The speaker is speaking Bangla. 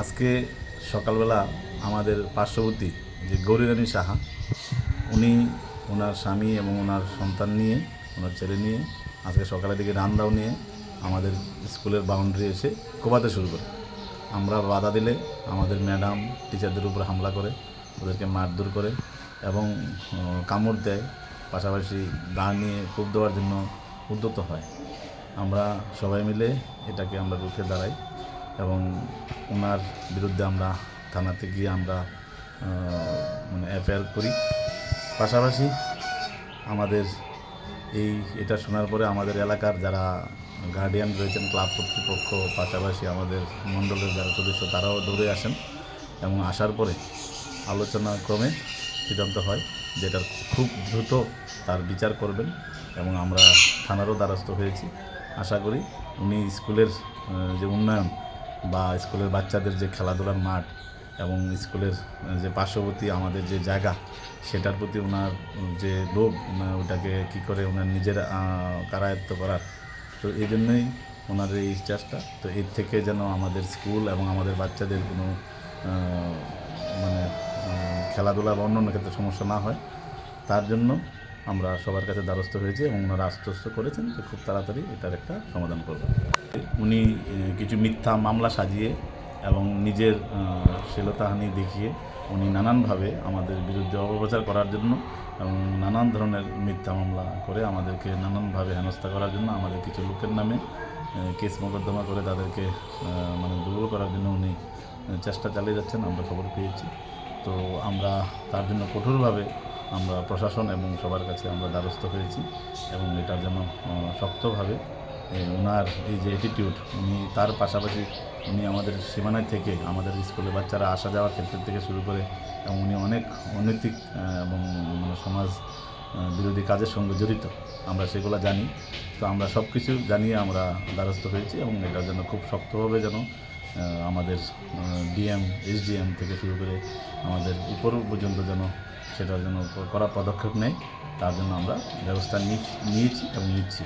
আজকে সকালবেলা আমাদের পার্শ্ববর্তী যে গৌরীরানী সাহা, উনি ওনার স্বামী এবং ওনার সন্তান নিয়ে, ওনার ছেলে নিয়ে আজকে সকালের দিকে রান্দাও নিয়ে আমাদের স্কুলের বাউন্ডারি এসে কোপাতে শুরু করে। আমরা বাধা দিলে আমাদের ম্যাডাম টিচারদের উপর হামলা করে, ওদেরকে মারধর করে এবং কামড় দেয়, পাশাপাশি দা নিয়ে কূপ দেওয়ার জন্য উদ্যত হয়। আমরা সবাই মিলে এটাকে আমরা রুখে দাঁড়াই। এবং ওনার বিরুদ্ধে আমরা থানাতে গিয়ে আমরা মানে এফআইআর করি। পাশাপাশি আমাদের এই, এটা শোনার পরে আমাদের এলাকার যারা গার্ডিয়ান রয়েছেন ক্লাব কর্তৃপক্ষ, পাশাপাশি আমাদের মণ্ডলের যারা সদস্য, তারাও দৌড়ে আসেন এবং আসার পরে আলোচনা ক্রমে সিদ্ধান্ত হয় যেটার খুব দ্রুত তার বিচার করবেন এবং আমরা থানারও দ্বারস্থ হয়েছি। আশা করি উনি স্কুলের যে উন্নয়ন বা স্কুলের বাচ্চাদের যে খেলাধুলার মাঠ এবং স্কুলের যে পার্শ্ববর্তী আমাদের যে জায়গা, সেটার প্রতি ওনার যে লোভ ওটাকে কী করে ওনার নিজের কারায়ত্ত করার। তো এই জন্যই ওনার এই চেষ্টা। তো এর থেকে যেন আমাদের স্কুল এবং আমাদের বাচ্চাদের কোনো মানে খেলাধুলা বা অন্যান্য ক্ষেত্রে সমস্যা না হয়, তার জন্য আমরা সবার কাছে দ্বারস্থ হয়েছি এবং ওনারা আশ্বস্ত করেছেন যে খুব তাড়াতাড়ি এটার একটা সমাধান করবেন উনি কিছু মিথ্যা মামলা সাজিয়ে এবং নিজের শ্লীলতাহানি দেখিয়ে উনি নানানভাবে আমাদের বিরুদ্ধে অপপ্রচার করার জন্য এবং নানান ধরনের মিথ্যা মামলা করে আমাদেরকে নানানভাবে হেনস্থা করার জন্য আমাদের কিছু লোকের নামে কেস মোকদ্দমা করে তাদেরকে মানে দুর্বল করার জন্য উনি চেষ্টা চালিয়ে যাচ্ছেন, আমরা খবর পেয়েছি। তো আমরা তার জন্য কঠোরভাবে আমরা প্রশাসন এবং সবার কাছে আমরা দ্বারস্থ হয়েছি এবং এটার যেন শক্তভাবে ওনার এই যে অ্যাটিটিউড উনি তার পাশাপাশি উনি আমাদের সীমানায় থেকে আমাদের স্কুলে বাচ্চারা আসা যাওয়ার ক্ষেত্র থেকে শুরু করে এবং উনি অনেক অনৈতিক এবং মানে সমাজ বিরোধী কাজের সঙ্গে জড়িত। আমরা সেগুলো জানি। তো আমরা সব কিছু জানিয়ে আমরা দ্বারস্থ হয়েছি এবং এটার জন্য খুব শক্তভাবে যেন আমাদের ডিএম এসডিএম থেকে শুরু করে আমাদের উপর পর্যন্ত যেন সেটার জন্য করা পদক্ষেপ নেয় তার জন্য আমরা ব্যবস্থা নিয়েছি এবং নিচ্ছি।